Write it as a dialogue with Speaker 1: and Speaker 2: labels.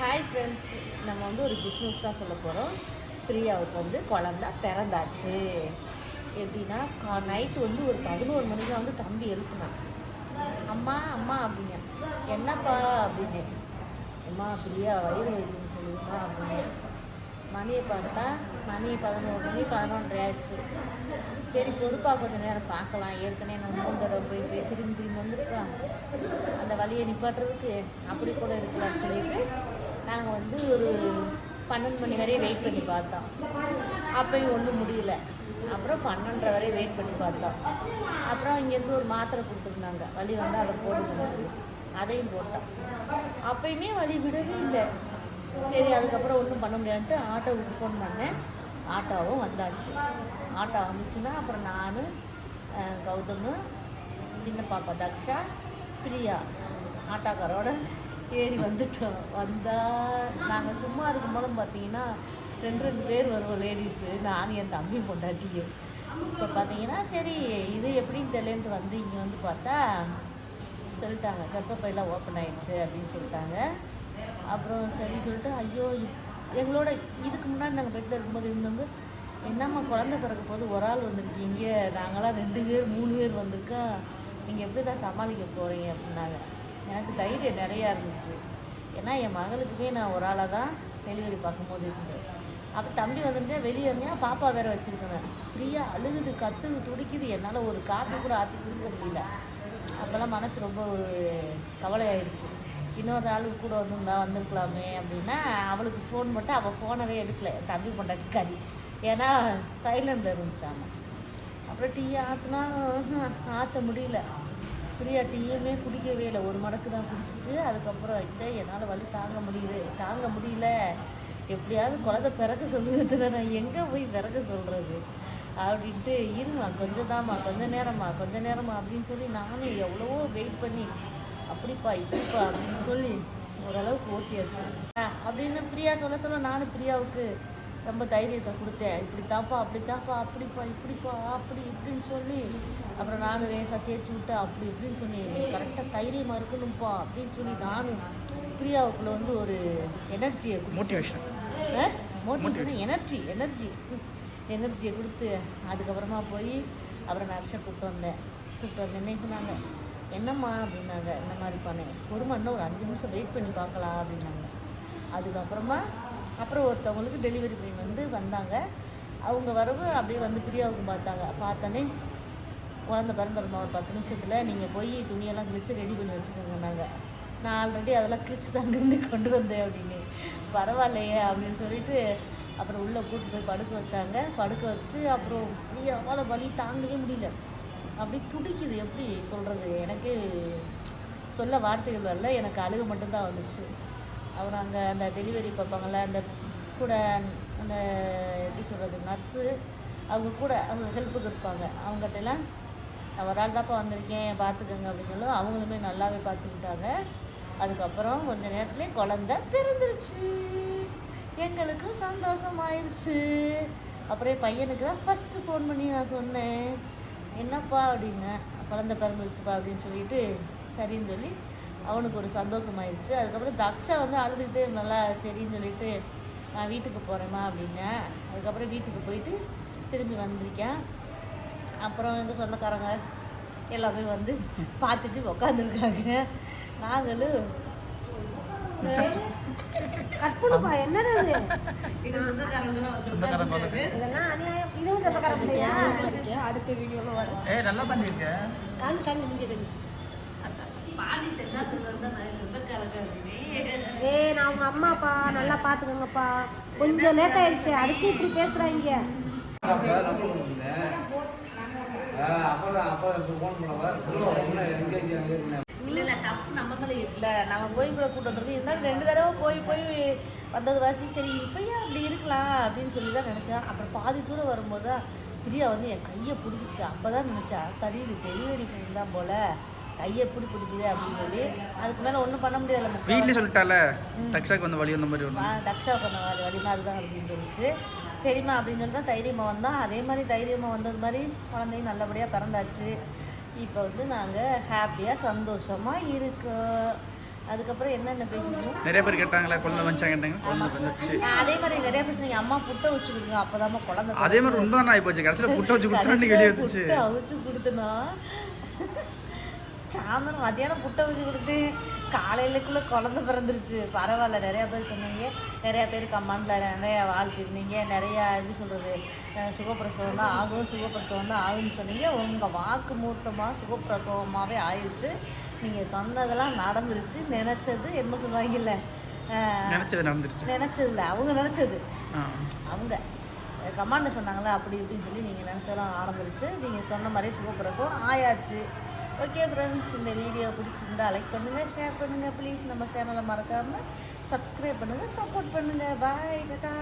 Speaker 1: Hi friends நம்ம வந்து ஒரு குட் நியூஸ் தான் சொல்ல போகிறோம் பிரியாவுக்கு வந்து குழந்தா பிறந்தாச்சு. எப்படின்னா கா நைட்டு வந்து ஒரு பதினோரு மணிக்கு வந்து தம்பி எழுப்புனான். அம்மா அம்மா அப்படிங்க என்னப்பா அப்படின்னு. அம்மா பிரியா வயிறு வயிறுன்னு சொல்லுமா அப்படின்னு. மணியை பார்த்தா மணி பதினோரு மணி பதினொன்றரை ஆச்சு சரி பொறுப்பா கொஞ்ச நேரம் பார்க்கலாம். ஏற்கனவே நான் மூணு தடவை போய் போய் திரும்பி திரும்பி வந்திருக்கா அந்த வழியை நிப்பாட்டுறதுக்கு அப்படி கூட இருக்கலாம்னு சொல்லிட்டு நாங்கள் வந்து ஒரு பன்னெண்டு மணி வரையும் வெயிட் பண்ணி பார்த்தோம். அப்பயும் ஒன்றும் முடியல. அப்புறம் பன்னெண்டரை வரையும் வெயிட் பண்ணி பார்த்தோம். அப்புறம் இங்கேருந்து ஒரு மாத்திரை கொடுத்துருந்தாங்க. வலி வந்து அதை போடுங்கன்னு அதையும் போட்டோம். அப்பயுமே வலி விடவே இல்லை. சரி அதுக்கப்புறம் ஒன்றும் பண்ண முடியாதுன்ட்டு ஆட்டோவுக்கு ஃபோன் பண்ணேன். ஆட்டோவும் வந்தாச்சு. ஆட்டோ வந்துச்சுன்னா அப்புறம் நான் கௌதமு சின்ன பாப்பா தக்ஷா பிரியா ஆட்டோக்காரோட ஏறி வந்துட்டோம். வந்தால் நாங்கள் சும்மா இருக்கும்போது பார்த்தீங்கன்னா ரெண்டு ரெண்டு பேர் வருவோம் லேடிஸு நான் என் தம்பி பொண்டாட்டியும். இப்போ பார்த்தீங்கன்னா சரி இது எப்படின்னு தெரியலன்ட்டு வந்து இங்கே வந்து பார்த்தா சொல்லிட்டாங்க. கர்ப்பப்பையெல்லாம் ஓப்பன் ஆயிடுச்சு அப்படின்னு சொல்லிட்டாங்க. அப்புறம் சரின்னு சொல்லிட்டு ஐயோ எங்களோட இதுக்கு முன்னாடி நாங்கள் பெட்டில் இருக்கும்போது இருந்தவங்க என்னம்மா குழந்தை பிறக்க போது ஒரு ஆள் வந்திருக்கீங்க? நாங்களாம் ரெண்டு பேர் மூணு பேர் வந்திருக்கா நீங்கள் எப்படி தான் சமாளிக்க போகிறீங்க அப்படின்னாங்க. தைரியம் நிறையா இருந்துச்சு. ஏன்னா என் மகளுக்குமே நான் ஒரு ஆளாக தான் டெலிவரி பார்க்கும்போது இருந்தேன். அப்போ தம்பி வந்துருந்தேன் வெளியே இருந்தேன் பாப்பா வேற வச்சுருக்கேன் ஃப்ரீயாக அழுகுது கத்துது துடிக்குது. என்னால் ஒரு காப்பி கூட ஆற்றி கொடுக்க முடியல. அப்போல்லாம் மனசு ரொம்ப ஒரு கவலையாயிடுச்சு. இன்னொரு ஆளு கூட வந்திருந்தா வந்திருக்கலாமே அப்படின்னா அவளுக்கு ஃபோன் போட்டு அவள் ஃபோனவே எடுக்கல. தம்பி பொண்டாட்டி கறி ஏன்னா சைலண்டில் இருந்துச்சாமா. அப்புறம் டீ ஆற்றுனா ஆற்ற முடியல. பிரியா டீயுமே குடிக்கவே இல்லை. ஒரு மடக்கு தான் குடிச்சிச்சு. அதுக்கப்புறம் இதை என்னால் வலி தாங்க முடியல தாங்க முடியல. எப்படியாவது குழந்தை பிறக்க சொல்லுறதுல நான் எங்கே போய் பிறக்க சொல்கிறது அப்படின்ட்டு இருமா கொஞ்சம் தாம்மா கொஞ்ச நேரம்மா கொஞ்ச நேரமா அப்படின்னு சொல்லி நானும் எவ்வளவோ வெயிட் பண்ணி அப்படிப்பா இப்படிப்பா அப்படின்னு சொல்லி ஓரளவுக்கு ஓட்டியாச்சு. அப்படின்னு பிரியா சொல்ல சொல்ல நானும் பிரியாவுக்கு ரொம்ப தைரியத்தை கொடுத்தேன். இப்படி தாப்பா அப்படி தாப்பா அப்படிப்பா இப்படிப்பா அப்படி இப்படின்னு சொல்லி அப்புறம் நானும் லேசாக தேய்ச்சி விட்டு அப்படி இப்படின்னு சொல்லி கரெக்டாக தைரியமாக இருக்கணும்ப்பா அப்படின்னு சொல்லி நானும் பிரியாவுக்குள்ள வந்து ஒரு எனர்ஜியை
Speaker 2: மோட்டிவேஷன்
Speaker 1: மோட்டிவேஷன் எனர்ஜி எனர்ஜி எனர்ஜியை கொடுத்து அதுக்கப்புறமா போய் அப்புறம் நர்ஸை கூப்பிட்டு வந்தேன். கூப்பிட்டு வந்தேன்னே சொன்னாங்க? என்னம்மா அப்படின்னாங்க. இந்த மாதிரி பண்ணேன். பொறுமை இன்னும் ஒரு அஞ்சு நிமிஷம் வெயிட் பண்ணி பார்க்கலாம் அப்படின்னாங்க. அதுக்கப்புறமா அப்புறம் ஒருத்தவங்களுக்கு டெலிவரி பெயின் வந்து வந்தாங்க. அவங்க வரவு அப்படியே வந்து பிரியாவுக்கு பார்த்தாங்க. பார்த்தோன்னே குழந்த பிறந்துருமா ஒரு பத்து நிமிஷத்தில் நீங்கள் போய் துணியெல்லாம் கிழிச்சு ரெடி பண்ணி வச்சுக்கோங்கன்னாங்க நான் ஆல்ரெடி அதெல்லாம் கிழிச்சு தான் அங்கேருந்து கொண்டு வந்தேன் அப்படின்னு. பரவாயில்லையே அப்படின்னு சொல்லிட்டு அப்புறம் உள்ளே கூட்டு போய் படுக்க வச்சாங்க. படுக்க வச்சு அப்புறம் அப்படியே அவ்வளோ வலி தாங்கவே முடியல. அப்படி துடிக்குது. எப்படி சொல்கிறது எனக்கு சொல்ல வார்த்தைகள் வரல. எனக்கு அழுக மட்டும்தான் வந்துச்சு. அப்புறம் அங்கே அந்த டெலிவரி பார்ப்பாங்கள்ல அந்த கூட அந்த எப்படி சொல்கிறது நர்ஸு அவங்க கூட அவங்க ஹெல்ப்புக்கு இருப்பாங்க. அவங்ககிட்ட எல்லாம் நான் ஒரு ஆள் தாப்பா வந்திருக்கேன் பார்த்துக்கோங்க அப்படின்னு சொல்லி அவங்களுமே நல்லாவே பார்த்துக்கிட்டாங்க. அதுக்கப்புறம் கொஞ்ச நேரத்துலேயே குழந்த பிறந்துருச்சு. எங்களுக்கும் சந்தோஷம் ஆயிடுச்சு அப்புறம் என் பையனுக்கு தான் ஃபஸ்ட்டு ஃபோன் பண்ணி நான் சொன்னேன். என்னப்பா அப்படின்னு குழந்த பிறந்துருச்சுப்பா அப்படின்னு சொல்லிட்டு சரின்னு சொல்லி அவனுக்கு ஒரு சந்தோஷம் ஆயிடுச்சு அதுக்கப்புறம் தக்ஷா வந்து அழுதுகிட்டு நல்லா சரின்னு சொல்லிட்டு நான் வீட்டுக்கு போகிறேம்மா அப்படின்னேன் அதுக்கப்புறம் வீட்டுக்கு போயிட்டு திரும்பி வந்திருக்கேன். அப்புறம் எங்கள் சொந்தக்காரங்க எல்லாமே வந்து பார்த்துட்டு உக்காந்துருக்காங்க. நாங்களும்
Speaker 3: கட் பண்ணுப்பா என்னது இதெல்லாம் அநியாயம். இதுவும் அடுத்த வீடியோல வரும்.
Speaker 2: ஏய் நல்லா பண்ணிருக்க
Speaker 3: கண் கண் மிஞ்சி கண்
Speaker 1: பாடி சென்னா சொல்கிறது தான் நான் சொந்தக்காரங்க அப்படின்னு
Speaker 3: ஏய் நான் உங்க அம்மாப்பா நல்லா பாத்துக்கோங்கப்பா. கொஞ்சம் லேட் ஆயிடுச்சு. அதுக்கு இப்படி பேசுறாங்க.
Speaker 1: இல்லை இல்லை தப்பு நம்ம மேலே இல்லை. நம்ம போய் கூட கூட்டு வந்துருக்கு. இருந்தாலும் ரெண்டு தடவை போய் போய் வந்தது வாசி. சரி இப்போ அப்படி இருக்கலாம் அப்படின்னு சொல்லி தான் நினச்சேன். அப்புறம் பாதி தூரம் வரும்போது பிரியா வந்து என் கையை பிடிச்சிச்சு. அப்போ தான் நினச்சா தடி இது டெலிவரி பெயின் போல். கையை எப்படி பிடிக்குது அப்படின்னு சொல்லி அதுக்கு மேலே ஒன்றும் பண்ண முக்கால்
Speaker 2: வீட்லயே சொல்லிட்டால? தக்ஷாக்கு வந்து வழி வந்த மாதிரி ஒன்று
Speaker 1: ஆ தக்ஷா பண்ண வழி வழிமாறு தான் அப்படின்னு சொல்லிச்சு. சரிம்மா அப்படின்னு சொல்லி தான் தைரியமாக வந்தோம் அதே மாதிரி தைரியமாக வந்தது மாதிரி குழந்தையும் நல்லபடியாக பிறந்தாச்சு. இப்போ வந்து நாங்கள் ஹாப்பியாக சந்தோஷமாக இருக்கோம் அதுக்கப்புறம் என்னென்ன பேசணும்
Speaker 2: நிறைய பேர் கேட்டாங்களா குழந்தை வந்துச்சா கேட்டாங்க. குழந்தை வந்துச்சு.
Speaker 1: அதே மாதிரி நிறைய பேர் சொன்னீங்க அம்மா புட்டை வச்சு கொடுங்க அப்போதாம்மா குழந்தை
Speaker 2: அதே மாதிரி உண்மைதான் ஆகி போச்சு. கடைசியில் புட்டை வச்சு கொடுத்துட்டு வெளியே வந்துச்சு.
Speaker 1: புட்டை அவிச்சு கொடுத்தனா? சாயந்தரம் மத்தியானம் புட்டை வச்சு கொடுத்து காலையிலக்குள்ள குழந்தை பிறந்துருச்சு. பரவாயில்ல நிறைய பேர் சொன்னீங்க. நிறைய பேர் கமெண்ட்ல நிறைய வாழ்த்திருந்தீங்க நிறைய எப்படி சொல்றது அஹ் சுகப்பிரசவம் தான் ஆகும் சுகப்பிரசவம் தான் ஆகும்னு சொன்னீங்க. உங்கள் வாக்கு மூர்த்தமாக சுகப்பிரசவமாகவே ஆயிடுச்சு நீங்கள் சொன்னதெல்லாம் நடந்துருச்சு. நினச்சது என்ன சொல்லுவாங்கல்ல
Speaker 2: நினைச்சது நடந்துருச்சு.
Speaker 1: நினச்சதில்ல. அவங்க நினச்சது. அவங்க. கமாண்ட சொன்னாங்களா அப்படி இப்படின்னு சொல்லி நீங்கள் நினச்சதெல்லாம் நடந்துருச்சு. நீங்கள் சொன்ன மாதிரி சுகப்பிரசவம் ஆயாச்சு. ஓகே ஃப்ரெண்ட்ஸ் இந்த வீடியோ பிடிச்சிருந்தா லைக் பண்ணுங்கள் ஷேர் பண்ணுங்கள் ப்ளீஸ் நம்ம சேனலை மறக்காமல் சப்ஸ்கிரைப் பண்ணுங்கள் சப்போர்ட் பண்ணுங்கள் பாய் டாட்டா